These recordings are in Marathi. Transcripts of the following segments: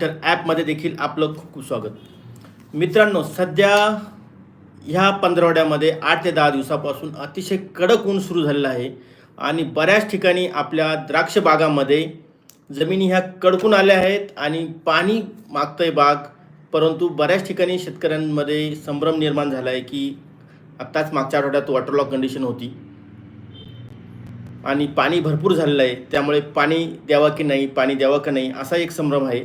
मास्टर ॲपमध्ये देखील आपलं खूप खूप स्वागत. मित्रांनो सध्या ह्या पंधरवड्यामध्ये आठ ते दहा दिवसापासून अतिशय कडक ऊन सुरू झालेलं आहे आणि बऱ्याच ठिकाणी आपल्या द्राक्ष बागामध्ये जमिनी ह्या कडकून आल्या आहेत आणि पाणी मागतंय बाग परंतु बऱ्याच ठिकाणी शेतकऱ्यांमध्ये संभ्रम निर्माण झाला आहे की आत्ताच मागच्या आठवड्यात वॉटरलॉक कंडिशन होती. आणि पाणी भरपूर झालेलं आहे त्यामुळे पाणी द्यावं की नाही पाणी द्यावं का नाही असा एक संभ्रम आहे.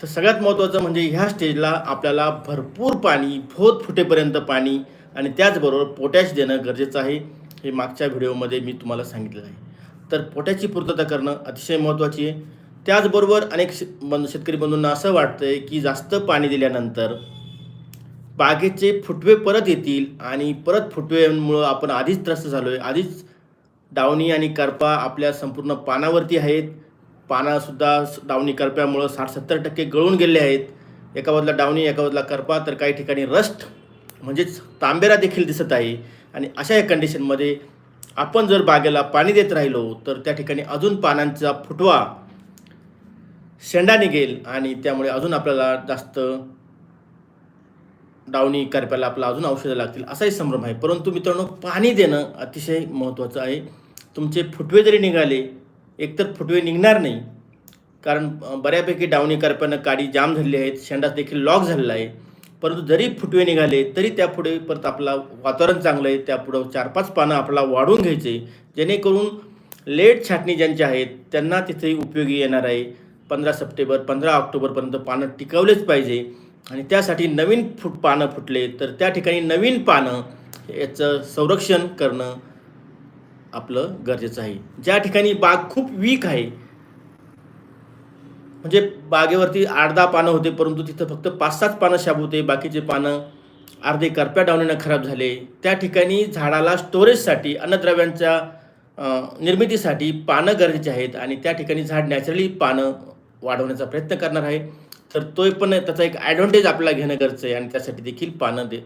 तर सगळ्यात महत्त्वाचं म्हणजे ह्या स्टेजला आपल्याला भरपूर पाणी भोत फुटेपर्यंत पाणी आणि त्याचबरोबर पोटॅश देणं गरजेचं आहे हे मागच्या व्हिडिओमध्ये मी तुम्हाला सांगितलेलं आहे. तर पोटॅशची पूर्तता करणं अतिशय महत्त्वाची आहे. त्याचबरोबर अनेक बंधू शेतकरी बंधूंना असं वाटतं आहे की जास्त पाणी दिल्यानंतर बागेचे फुटवे परत येतील आणि परत फुटवेमुळं आपण आधीच त्रस्त झालो आहे आधीच डावणी आणि करपा आपल्या संपूर्ण पानावरती आहेत. पानासुद्धा डावणी करप्यामुळं साठ सत्तर टक्के गळून गेले आहेत. एका बाजूला डावणी एका बाजूला करपा तर काही ठिकाणी रस्ट म्हणजेच तांबेरा देखील दिसत आहे. आणि अशा या कंडिशनमध्ये आपण जर बागेला पाणी देत राहिलो तर त्या ठिकाणी अजून पानांचा फुटवा शेंडा निघेल आणि त्यामुळे अजून आपल्याला जास्त डावणी करप्याला आपला अजून औषधं लागतील असाही संभ्रम आहे. परंतु मित्रांनो पाणी देणं अतिशय महत्त्वाचं आहे. तुमचे फुटवे जरी निघाले एकतर फुटवे निघणार नाही. कारण बऱ्यापैकी डावणी करप्यानं काडी जाम झालेली आहेत शेंडास देखील लॉक झालेला आहे. परंतु जरी फुटवे निघाले तरी त्यापुढे परत आपला वातावरण चांगलं आहे. त्यापुढं चार पाच पानं आपला वाढवून घ्यायचे. जेणेकरून लेट छाटणी ज्यांच्या आहेत त्यांना तिथे उपयोगी येणार आहे. पंधरा सप्टेंबर पंधरा ऑक्टोबरपर्यंत पानं टिकवलेच पाहिजे. आणि त्यासाठी नवीन फुट पानं फुटले तर त्या ठिकाणी नवीन पानं याचं संरक्षण करणं आपलं गरजेचं आहे. ज्या ठिकाणी बाग खूप वीक आहे म्हणजे बागेवरती आठ दहा पानं होते परंतु तिथं फक्त पाच सात पानं शाब होते बाकीचे पानं अर्धे करप्या डावणीनं खराब झाले. त्या ठिकाणी झाडाला स्टोरेजसाठी अन्नद्रव्यांच्या निर्मितीसाठी पानं गरजेची आहेत आणि त्या ठिकाणी झाड नॅचरली पानं वाढवण्याचा प्रयत्न करणार आहे. तर तो पण त्याचा एक ॲडव्हान्टेज आपल्याला घेणं गरजेचं आहे आणि त्यासाठी देखील पानं दे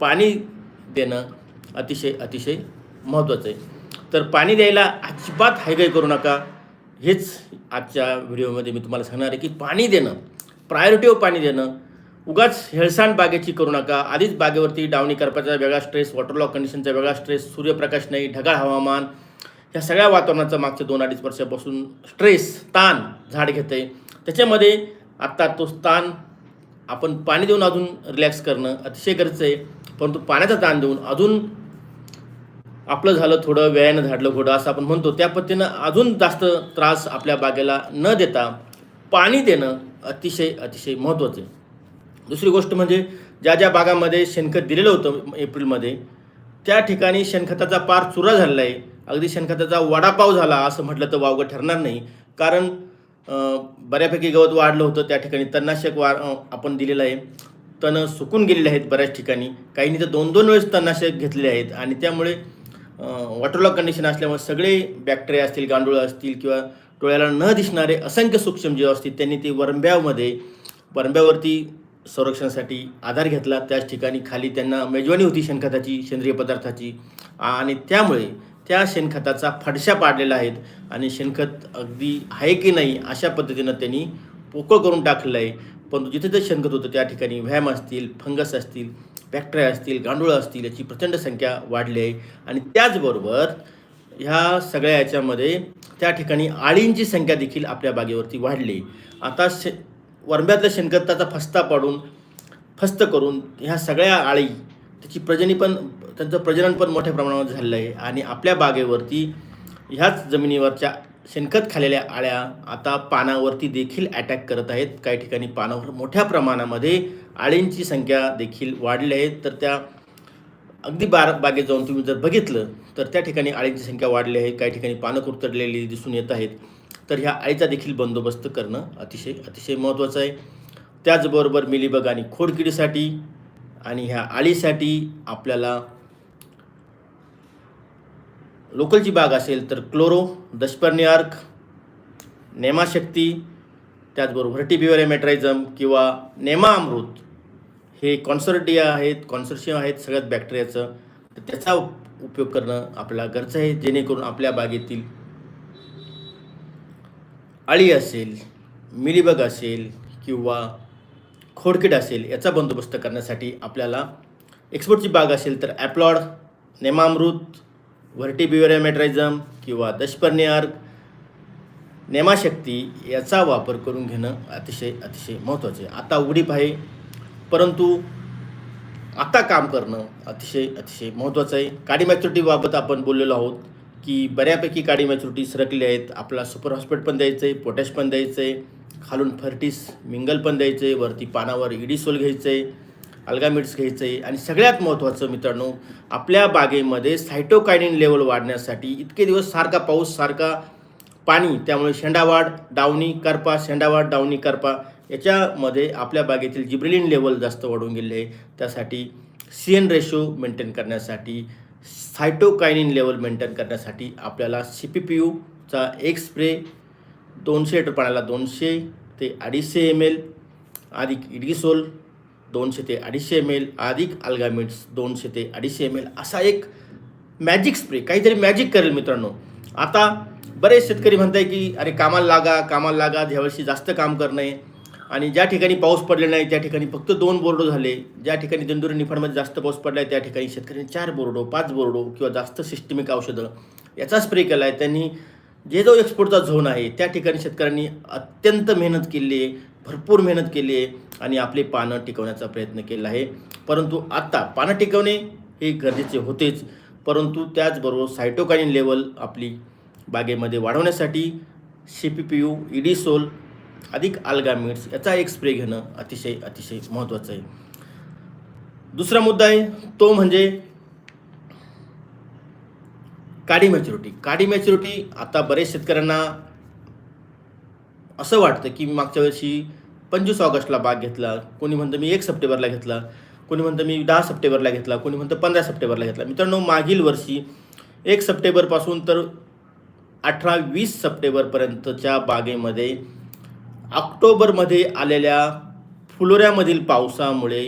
पाणी देणं अतिशय अतिशय महत्त्वाचं आहे. तर पाणी द्यायला अजिबात हायगाई करू नका. हेच आजच्या व्हिडिओमध्ये मी तुम्हाला सांगणार आहे की पाणी देणं प्रायोरिटीवर पाणी देणं उगाच हेळसांड बागेची करू नका. आधीच बागेवरती डावणी करपाचा वेगळा स्ट्रेस वॉटरलॉक कंडिशनचा वेगळा स्ट्रेस सूर्यप्रकाश नाही ढगाळ हवामान या सगळ्या वातावरणाचा मागच्या दोन अडीच वर्षापासून स्ट्रेस ताण झाड घेतं आहे त्याच्यामध्ये आत्ता तो ताण आपण पाणी देऊन अजून रिलॅक्स करणं अतिशय गरजेचं आहे. परंतु पाण्याचा ताण देऊन अजून आपलं झालं थोडं वेळानं झाडलं घोडं असं आपण म्हणतो. त्या पद्धतीनं अजून जास्त त्रास आपल्या बागेला न देता पाणी देणं अतिशय अतिशय महत्त्वाचं आहे. दुसरी गोष्ट म्हणजे ज्या ज्या बागामध्ये शेणखत दिलेलं होतं एप्रिलमध्ये त्या ठिकाणी शेणखताचा पार चुरा झालेला आहे. अगदी शेणखताचा वडापाव झाला असं म्हटलं तर वावगं ठरणार नाही. कारण बऱ्यापैकी गवत वाढलं होतं त्या ठिकाणी तणनाशक वा आपण दिलेलं आहे. तणं सुकून गेलेले आहेत बऱ्याच ठिकाणी. काहींनी तर दोन दोन वेळेस तणनाशक घेतलेले आहेत आणि त्यामुळे वॉटरलॉक कंडिशन असल्यामुळे सगळे बॅक्टेरिया असतील गांडूळ असतील किंवा डोळ्याला न दिसणारे असंख्य सूक्ष्मजीव असतील त्यांनी ते वरंब्यामध्ये वरंब्यावरती संरक्षणासाठी आधार घेतला. त्याच ठिकाणी खाली त्यांना मेजवानी होती शेणखताची सेंद्रिय पदार्थाची. आणि त्यामुळे त्या शेणखताचा फडशा पाडलेला आहेत आणि शेणखत अगदी आहे की नाही अशा पद्धतीनं त्यांनी पोकळ करून टाकलेलं आहे. परंतु जिथे जे शेणखत होतं त्या ठिकाणी व्यायाम असतील फंगस असतील बॅक्टेरिया असतील गांडूळ असतील याची प्रचंड संख्या वाढली आहे. आणि त्याचबरोबर ह्या सगळ्या याच्यामध्ये त्या ठिकाणी आळींची संख्या देखील आपल्या बागेवरती वाढली आता शे वरंब्यातल्या शेणखताचा फस्ता पाडून फस्त करून ह्या सगळ्या आळी त्याची प्रजनी पण त्यांचं प्रजनन पण मोठ्या प्रमाणावर झालेलं आहे. आणि आपल्या बागेवरती ह्याच जमिनीवरच्या शेणखत खाल्लेल्या आळ्या आता पानावरती देखील अटॅक करत आहेत. काही ठिकाणी पानावर मोठ्या प्रमाणामध्ये आळींची संख्या देखील वाढली आहे. तर त्या अगदी बार बागेत जाऊन तुम्ही जर बघितलं तर त्या ठिकाणी आळींची संख्या वाढली आहे. काही ठिकाणी पानं कुरतडलेली दिसून येत आहेत. तर ह्या आळीचा देखील बंदोबस्त करणं अतिशय अतिशय महत्त्वाचं आहे. त्याचबरोबर मिलीबग आणि खोडकिडीसाठी आणि ह्या आळीसाठी आपल्याला लोकलची बाग असेल तर क्लोरो दशपर्णी नेमाशक्ती त्याचबरोबर व्हर्टिबिवरे मेट्रायझम किंवा नेमा अमृत. हे कॉन्सर्टिया आहेत कॉन्सर्शियम आहेत सगळ्यात बॅक्टेरियाचं. तर त्याचा उप- उपयोग करणं आपल्याला गरज आहे जेणेकरून आपल्या बागेतील अळी असेल मिलीबग असेल किंवा खोडकीड असेल याचा बंदोबस्त करण्यासाठी आपल्याला एक्सपोर्टची बाग असेल तर ॲप्लॉड नेमामृत व्हर्टिबिओरेमेट्रायझम किंवा दशपर्णी अर्क नेमाशक्ती याचा वापर करून घेणं अतिशय अतिशय महत्त्वाचे आहे. आता उघडीप आहे परंतु आता काम करणं अतिशय अतिशय महत्त्वाचं आहे. काडी मॅच्युरिटीबाबत आपण बोललेलो आहोत की बऱ्यापैकी काडी मॅच्युरिटी सरकली आहेत. आपला सुपर हॉस्पिट पण द्यायचं आहे पोटॅश पण द्यायचं आहे खालून फर्टिस मिंगल पण द्यायचं आहे वरती पानावर इडीसोल घ्यायचं आहे अल्गामिट्स घ्यायचं आहे आणि सगळ्यात महत्त्वाचं मित्रांनो आपल्या बागेमध्ये सायटोकायनिन लेवल वाढण्यासाठी इतके दिवस सारखा पाऊस सारखा पाणी त्यामुळे शेंडावाढ डावणी करपा शेंडावाढ डावणी करपा याच्यामध्ये आपल्या बागेतील जिब्रिलिन लेवल जास्त वाढून गेले आहे. त्यासाठी सी एन रेशो मेंटेन करण्यासाठी सायटोकायनिन लेवल मेंटेन करण्यासाठी आपल्याला सी पी पी यूचा एक स्प्रे दोनशे लिटर पाण्याला दोनशे ते अडीचशे एम एल अधिक इडगिसोल दोनशे ते अडीचशे एम एल अधिक अल्गामिट्स दोनशे ते अडीचशे एम एल असा एक मॅजिक स्प्रे काहीतरी मॅजिक करेल मित्रांनो. आता बरेच शेतकरी म्हणताय की अरे कामाला लागा कामाला लागा ह्यावर्षी जास्त काम करणे. आणि ज्या ठिकाणी पाऊस पडले नाही त्या ठिकाणी फक्त दोन बोर्डो झाले. ज्या ठिकाणी दंदुरी निफाडमध्ये जास्त पाऊस पडला आहे त्या ठिकाणी शेतकऱ्यांनी चार बोर्डो पाच बोर्डो किंवा जास्त सिस्टमिक औषधं याचा स्प्रे केला आहे त्यांनी जे जो एक्सपोर्टचा झोन आहे त्या ठिकाणी शेतकऱ्यांनी अत्यंत मेहनत केली आहे भरपूर मेहनत केली आहे आणि आपले पानं टिकवण्याचा प्रयत्न केला आहे. परंतु आत्ता पानं टिकवणे हे गरजेचे होतेच. परंतु त्याचबरोबर सायटोकाईन लेवल आपली बागेमध्ये वाढवण्यासाठी सी पी पी यू इडीसोल अधिक अल्गामिट्स याचा एक स्प्रे घेणं अतिशय अतिशय महत्त्वाचं आहे. दुसरा मुद्दा आहे तो म्हणजे काडी मॅच्युरिटी काडी मॅच्युरिटी आता बरेच शेतकऱ्यांना असं वाटतं की मी मागच्या वर्षी पंचवीस ऑगस्टला बाग घेतला कोणी म्हणतं मी एक सप्टेंबरला घेतला कोणी म्हणतं मी दहा सप्टेंबरला घेतला कोणी म्हणतं पंधरा सप्टेंबरला घेतला. मित्रांनो मागील वर्षी एक सप्टेंबरपासून तर अठरा वीस सप्टेंबरपर्यंतच्या बागेमध्ये ऑक्टोबरमध्ये आलेल्या फुलोऱ्यामधील पावसामुळे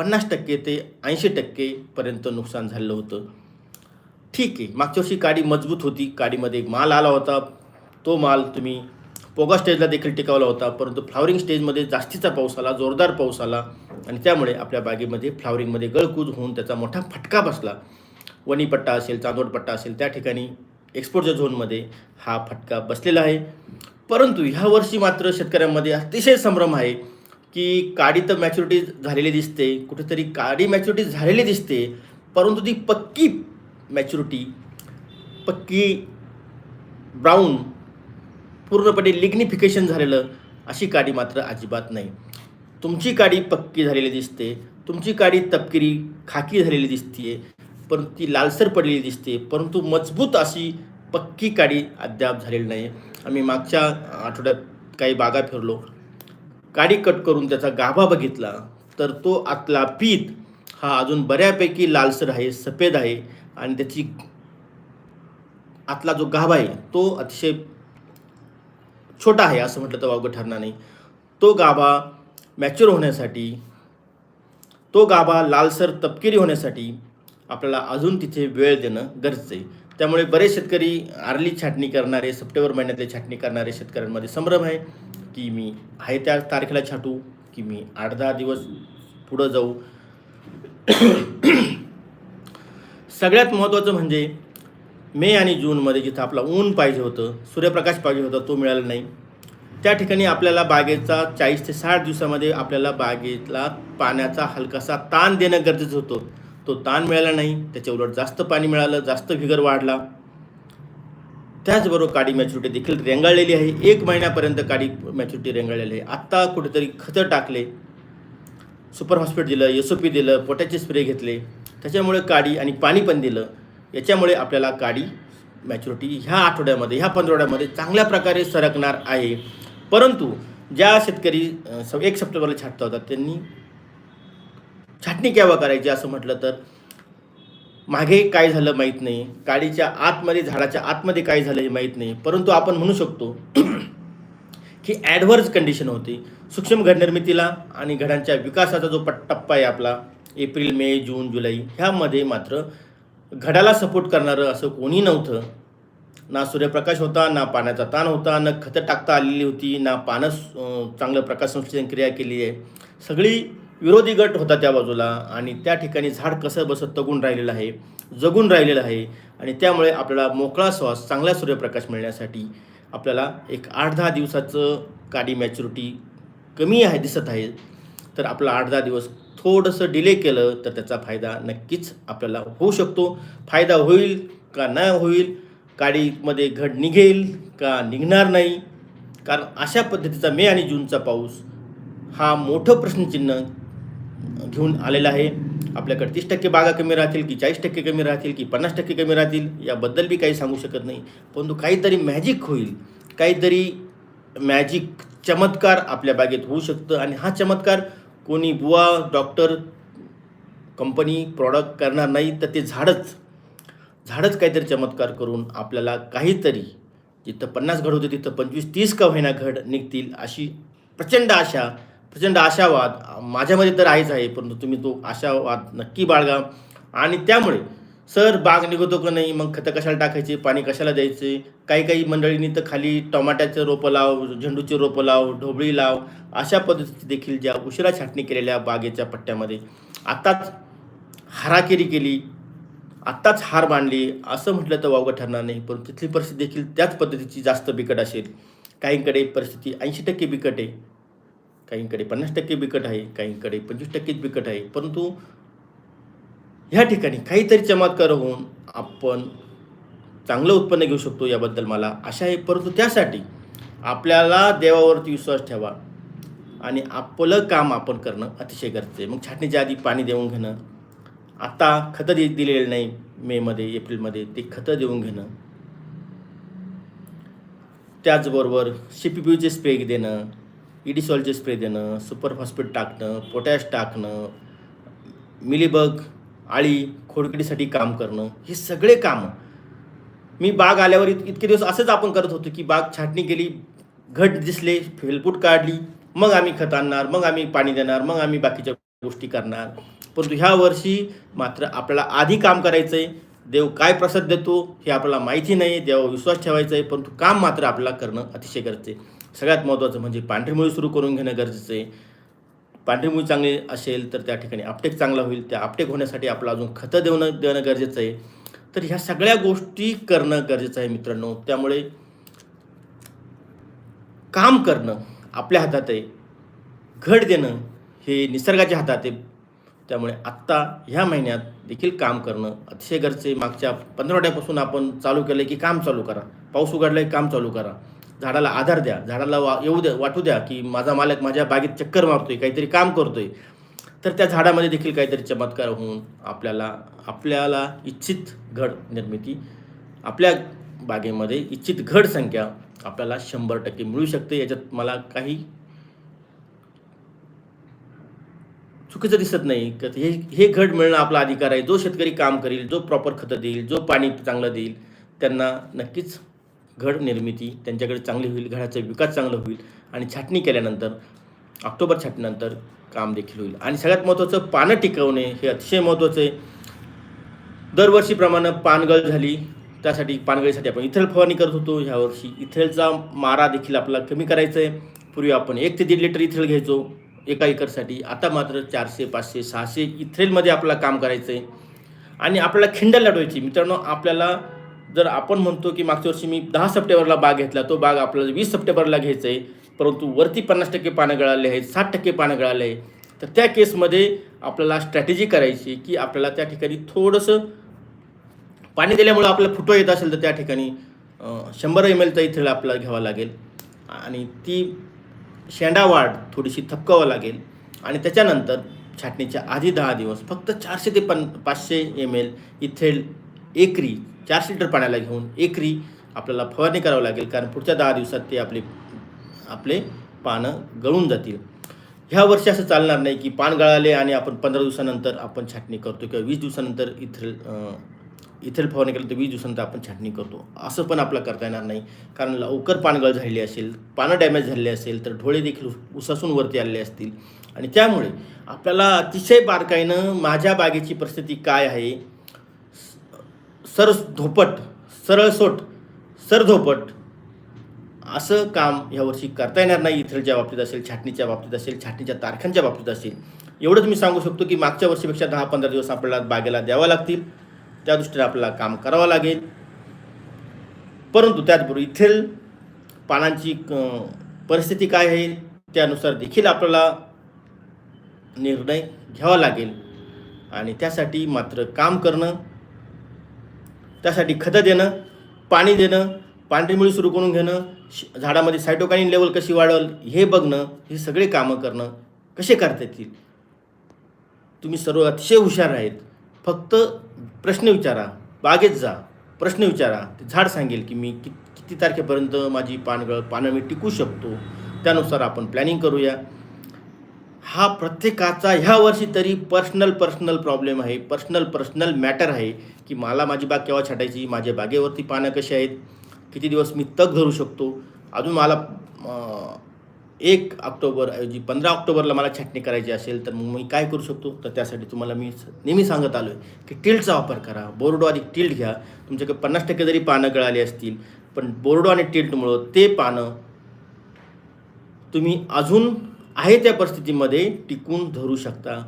पन्नास टक्के ते ऐंशी टक्केपर्यंत नुकसान झालेलं होतं. ठीक आहे मागच्या वर्षी काडी मजबूत होती. काडीमध्ये एक माल आला होता. तो माल तुम्ही पोगा स्टेजला देखील टिकावला होता. परंतु फ्लावरिंग स्टेजमध्ये जास्तीचा पाऊस आला जोरदार पाऊस आला. आणि त्यामुळे आपल्या बागेमध्ये फ्लावरिंगमध्ये गळकूज होऊन त्याचा मोठा फटका बसला. वणीपट्टा असेल चांदोडपट्टा असेल त्या ठिकाणी एक्सपोर्टच्या झोनमध्ये हा फटका बसलेला आहे. परंतु ह्या वर्षी मात्र शेतकऱ्यांमध्ये अतिशय संभ्रम आहे. की काडी तर मॅच्युरिटी झालेली दिसते कुठेतरी काडी मॅच्युरिटी झालेली दिसते परंतु ती पक्की मॅच्युरिटी पक्की ब्राऊन पूर्णपणे लिग्निफिकेशन झालेलं अशी काडी मात्र अजिबात नाही. तुमची काडी पक्की झालेली दिसते तुमची काडी तपकिरी खाकी झालेली दिसते परंतु ती लालसर पडलेली दिसते परंतु मजबूत अशी पक्की काडी अद्याप झालेली नाही आम्ही मागच्या आठवड्यात काही बागा फिरलो. काडी कट करून त्याचा गाभा बघितला तर तो आतला पीत हा अजून बऱ्यापैकी लालसर आहे सफेद आहे आणि त्याची आतला जो गाभा आहे तो अतिशय छोटा आहे असं म्हटलं तर वावगं ठरणार नाही. तो गाभा मॅच्युअर होण्यासाठी तो गाभा लालसर तपकिरी होण्यासाठी आपल्याला अजून तिथे वेळ देणं गरजेचं आहे. त्यामुळे बरेच शेतकरी आरली छाटणी करणारे सप्टेंबर महिन्यातले छाटणी करणारे शेतकऱ्यांमध्ये संभ्रम आहे. की मी आहे त्या तारखेला छाटू की मी आठ दहा दिवस पुढं जाऊ. सगळ्यात महत्त्वाचं म्हणजे मे आणि जूनमध्ये जिथं आपला ऊन पाहिजे होतं सूर्यप्रकाश पाहिजे होता तो मिळाला नाही. त्या ठिकाणी आपल्याला बागेचा चाळीस ते साठ दिवसामध्ये आपल्याला बागेला पाण्याचा हलकासा ताण देणं गरजेचं होतं. तो ताण मिळाला नाही त्याच्या उलट जास्त पाणी मिळालं जास्त फिगर वाढला. त्याचबरोबर काडी मॅच्युरिटी देखील रेंगाळलेली आहे. एक महिन्यापर्यंत काडी मॅच्युरिटी रेंगाळलेली आहे. आत्ता कुठेतरी खतं टाकले. सुपर हॉस्पिट दिलं एस ओ पी दिलं पोटॅचे स्प्रे घेतले. त्याच्यामुळे काडी आणि पाणी पण दिलं. याच्यामुळे आपल्याला काडी मॅच्युरिटी ह्या आठवड्यामध्ये ह्या पंधरवड्यामध्ये चांगल्या प्रकारे सरकणार आहे. परंतु ज्या शेतकरी स- एक सप्टेंबरला छाटता होता त्यांनी छाटणी केव्हा करायची असं म्हटलं तर मागे काय झालं माहीत नाही. काडीच्या आतमध्ये झाडाच्या आतमध्ये काय झालं हे माहीत नाही. परंतु आपण म्हणू शकतो की ॲडव्हर्स कंडिशन होती. सूक्ष्म घडनिर्मितीला आणि घडांच्या विकासाचा जो पट टप्पा आहे आपला एप्रिल मे जून जुलै ह्यामध्ये मात्र घडाला सपोर्ट करणारं असं कोणी नव्हतं. ना सूर्यप्रकाश होता ना पाण्याचा ताण होता ना खतं टाकता आलेली होती ना पानं चांगलं प्रकाश संश्लेषण क्रिया केली आहे. सगळी विरोधी गट होता त्या बाजूला आणि त्या ठिकाणी झाड कसं बसत तगून राहिलेलं आहे जगून राहिलेलं आहे आणि त्यामुळे आपल्याला मोकळा श्वास चांगला सूर्यप्रकाश मिळण्यासाठी आपल्याला एक आठ दहा दिवसाचं काडी मॅच्युरिटी कमी आहे दिसत आहे. तर आपला आठ दहा दिवस थोडंसं डिले केलं तर त्याचा फायदा नक्कीच आपल्याला होऊ शकतो. फायदा होईल का नाही होईल काडीमध्ये घड निघेल का निघणार नाही? कारण अशा पद्धतीचा मे आणि जूनचा पाऊस हा मोठं प्रश्नचिन्ह घेऊन आलेला आहे. आपल्याकडे तीस टक्के बागा कमी राहतील की चाळीस टक्के कमी राहतील की पन्नास टक्के कमी राहतील याबद्दल बी काही सांगू शकत नाही. परंतु काहीतरी मॅजिक होईल. काहीतरी मॅजिक चमत्कार आपल्या बागेत होऊ शकतं आणि हा चमत्कार कोणी बुवा डॉक्टर कंपनी प्रॉडक्ट करणार नाही तर ते झाडच. झाडच काहीतरी चमत्कार करून आपल्याला काहीतरी जिथं पन्नास घड होते तिथं पंचवीस तीस का होईना घड निघतील अशी प्रचंड आशा प्रचंड आशावाद माझ्यामध्ये तर आहेच आहे परंतु तुम्ही तो आशावाद नक्की बाळगा. आणि त्यामुळे सर बाग निघतो का नाही? मग खतं कशाला टाकायचे? पाणी कशाला द्यायचे? काही काही मंडळींनी तर खाली टमाट्याचं रोपं लाव झेंडूचे रोपं लाव ढोबळी लाव अशा पद्धतीची देखील ज्या उशिरा छाटणी केलेल्या बागेच्या पट्ट्यामध्ये आत्ताच हाराकेरी केली आत्ताच हार मांडली असं म्हटलं तर वावगं ठरणार नाही पण तिथली परिस्थिती देखील त्याच पद्धतीची जास्त बिकट असेल. काहींकडे परिस्थिती ऐंशी टक्के बिकट आहे काहींकडे पन्नास टक्के बिकट आहे काहींकडे पंचवीस टक्केच बिकट आहे. परंतु ह्या ठिकाणी काहीतरी चमत्कार होऊन आपण चांगलं उत्पन्न घेऊ शकतो याबद्दल मला आशा आहे. परंतु त्यासाठी आपल्याला देवावरती विश्वास ठेवा आणि आपलं काम आपण करणं अतिशय गरजेचं आहे. मग छाटणीच्या आधी पाणी देऊन घेणं. आता खतं दे दिलेलं नाही मेमध्ये एप्रिलमध्ये ते खतं देऊन घेणं. त्याचबरोबर सी पी पीचे स्पेक देणं. इडिसॉलचे स्प्रे देणं सुपर फॉस्फेट टाकणं पोटॅश टाकणं मिलीबग आळी खोडकिडीसाठी काम करणं हे सगळे कामं. मी बाग आल्यावर इत इतके दिवस असंच आपण करत होतो की बाग छाटणी केली घट दिसले फेलपूट काढली मग आम्ही खत आणणार मग आम्ही पाणी देणार मग आम्ही बाकीच्या गोष्टी करणार. परंतु ह्या वर्षी मात्र आपल्याला आधी काम करायचं आहे देव काय प्रसाद देतो हे आपल्याला माहिती नाही देवावर विश्वास ठेवायचा आहे परंतु काम मात्र आपल्याला करणं अतिशय गरजेचं आहे. सगळ्यात महत्त्वाचं म्हणजे पांढरी मुळी सुरू करून घेणं गरजेचं आहे. पांढरी मुळी चांगली असेल तर त्या ठिकाणी आपटेक चांगला होईल. त्या आपटेक होण्यासाठी आपलं अजून खतं देणं देणं गरजेचं आहे. तर ह्या सगळ्या गोष्टी करणं गरजेचं आहे मित्रांनो. त्यामुळे काम करणं आपल्या हातात आहे. घड देणं हे निसर्गाच्या हातात आहे. त्यामुळे आत्ता ह्या महिन्यात देखील काम करणं अतिशय गरजेचं आहे. मागच्या पंधरवड्यापासून आपण चालू केलं की काम चालू करा. पाऊस उघडलं की काम चालू करा. झाडाला आधार द्या झाडाला वा येऊ द्या वाटू द्या की माझा मालक माझ्या बागेत चक्कर मारतोय काहीतरी काम करतोय. तर त्या झाडामध्ये देखील काहीतरी चमत्कार होऊन आपल्याला आपल्याला इच्छित घड निर्मिती आपल्या बागेमध्ये इच्छित घड संख्या आपल्याला शंभर टक्के मिळू शकते. याच्यात मला काही चुकीचं दिसत नाही. का हे हे घड मिळणं आपला अधिकार आहे. जो शेतकरी काम करेल जो प्रॉपर खतं देईल जो पाणी चांगलं देईल त्यांना नक्कीच घड निर्मिती त्यांच्याकडे चांगली होईल घडाचा विकास चांगला होईल आणि छाटणी केल्यानंतर ऑक्टोबर छाटणीनंतर काम देखील होईल. आणि सगळ्यात महत्त्वाचं पानं टिकवणे हे अतिशय महत्त्वाचं आहे. दरवर्षीप्रमाणे पानगळ झाली त्यासाठी पानगळीसाठी आपण इथेल फवारणी करत होतो. ह्यावर्षी इथेलचा मारा देखील आपला कमी करायचा आहे पूर्वी आपण एक ते दीड लिटर इथेल घ्यायचो एका एकरसाठी. आता मात्र चारशे पाचशे सहाशे इथेलमध्ये आपल्याला काम करायचं आहे आणि आपल्याला खिंड लढवायची. मित्रांनो आपल्याला जर आपण म्हणतो की मागच्या वर्षी मी दहा सप्टेंबरला बाग घेतला तो बाग आपल्याला वीस सप्टेंबरला घ्यायचा आहे परंतु वरती पन्नास टक्के पानं गळाले आहेत साठ टक्के पानं गळाले आहे तर त्या केसमध्ये आपल्याला स्ट्रॅटेजी करायची की आपल्याला त्या ठिकाणी थोडंसं पाणी दिल्यामुळं आपल्याला फुटवा येत असेल तर त्या ठिकाणी शंभर एम एलचा इथेल आपल्याला घ्यावा लागेल. आणि ती शेंडावाढ थोडीशी थपकावं लागेल. आणि त्याच्यानंतर छाटणीच्या आधी दहा दिवस फक्त चारशे ते पन पाचशे एम एल इथेल एकरी चारशे लिटर पाण्याला घेऊन एकरी आपल्याला फवारणी करावं लागेल कारण पुढच्या दहा दिवसात ते आपले आपले पानं गळून जातील. ह्या वर्षी असं चालणार नाही की पान गळाले आणि आपण पंधरा दिवसानंतर आपण छाटणी करतो किंवा वीस दिवसानंतर इथेल इथेल फवारणी केलं तर वीस दिवसानंतर आपण छाटणी करतो. असं पण आपलं करता येणार नाही कारण लवकर पानगळ झालेली असेल पानं डॅमेज झालेली असेल तर ढोळे देखील उसासून वरती आलेले असतील. आणि त्यामुळे आपल्याला अतिशय बारकाईनं माझ्या बागेची परिस्थिती काय आहे सर धोपट सरळसोट सरधोपट असं काम यावर्षी करता येणार नाही. इथलच्या बाबतीत असेल छाटणीच्या बाबतीत असेल छाटणीच्या तारखांच्या बाबतीत असेल. एवढंच मी सांगू शकतो की मागच्या वर्षीपेक्षा दहा पंधरा दिवस आपल्याला बागेला द्यावा लागतील. त्या दृष्टीने आपल्याला काम करावं लागेल. परंतु त्याचबरोबर इथेल पानांची परिस्थिती काय आहे त्यानुसार देखील आपल्याला निर्णय घ्यावा लागेल. आणि त्यासाठी मात्र काम करणं त्यासाठी खतं देणं पाणी देणं पांढरी मुळी सुरू करून घेणं श- झाडामध्ये सायटोकाईन लेवल कशी वाढवल हे बघणं हे सगळे कामं करणं कसे करता येतील? तुम्ही सर्व अतिशय हुशार आहेत. फक्त प्रश्न विचारा बागेत जा प्रश्न विचारा. ते झाड सांगेल की मी कि किती तारखेपर्यंत माझी पानगळ पानं मी टिकू शकतो. त्यानुसार आपण प्लॅनिंग करूया. हा प्रत्येकाचा ह्या वर्षी तरी पर्सनल पर्सनल प्रॉब्लेम आहे. पर्सनल पर्सनल मॅटर आहे की मला माझी बाग केव्हा छाटायची माझ्या बागेवरती पानं कशी आहेत किती दिवस मी तग धरू शकतो. अजून मला एक ऑक्टोबर ऐवजी पंधरा ऑक्टोबरला मला छाटणी करायची असेल तर मग मी काय करू शकतो? तर त्यासाठी तुम्हाला मी नेहमी सांगत आलो आहे की टिल्टचा वापर करा. बोर्डो अधिक टिल्ट घ्या. तुमच्याकडे पन्नास टक्के जरी पानं गळाली असतील पण बोर्डो आणि टिल्टमुळं ते पानं तुम्ही अजून आहे त्या परिस्थितीमध्ये टिकून धरू शकता.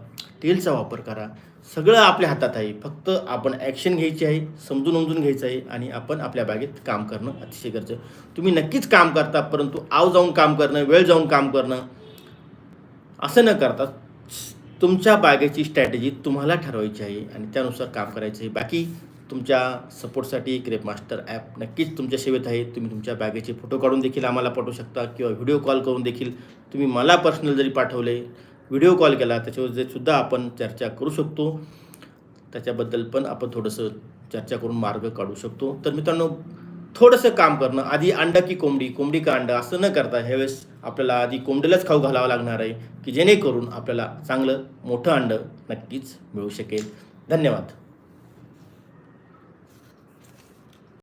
तेलचा वापर करा. सगळं आपल्या हातात आहे. फक्त आपण ॲक्शन घ्यायची आहे समजून उमजून घ्यायचं आहे आणि आपण आपल्या बागेत काम करणं अतिशय गरजेचं आहे. तुम्ही नक्कीच काम करता परंतु आव जाऊन काम करणं वेळ जाऊन काम करणं असं न करता तुमच्या बागेची स्ट्रॅटेजी तुम्हाला ठरवायची आहे आणि त्यानुसार काम करायचं आहे. बाकी तुमच्या सपोर्टसाठी ग्रेप मास्टर ॲप नक्कीच तुमच्या सेवेत आहे. तुम्ही तुमच्या बॅगेचे फोटो काढून देखील आम्हाला पाठवू शकता किंवा व्हिडिओ कॉल करून देखील तुम्ही मला पर्सनल जरी पाठवले व्हिडिओ कॉल केला त्याच्यावर जे सुद्धा आपण चर्चा करू शकतो त्याच्याबद्दल पण आपण थोडंसं चर्चा करून मार्ग काढू शकतो. तर मित्रांनो थोडंसं काम करणं आधी अंडा की कोंबडी कोंबडी का अंडा असं न करता ह्यावेळेस आपल्याला आधी कोंबडीलाच खाऊ घालावं लागणार आहे की जेणेकरून आपल्याला चांगलं मोठं अंडं नक्कीच मिळू शकेल. धन्यवाद.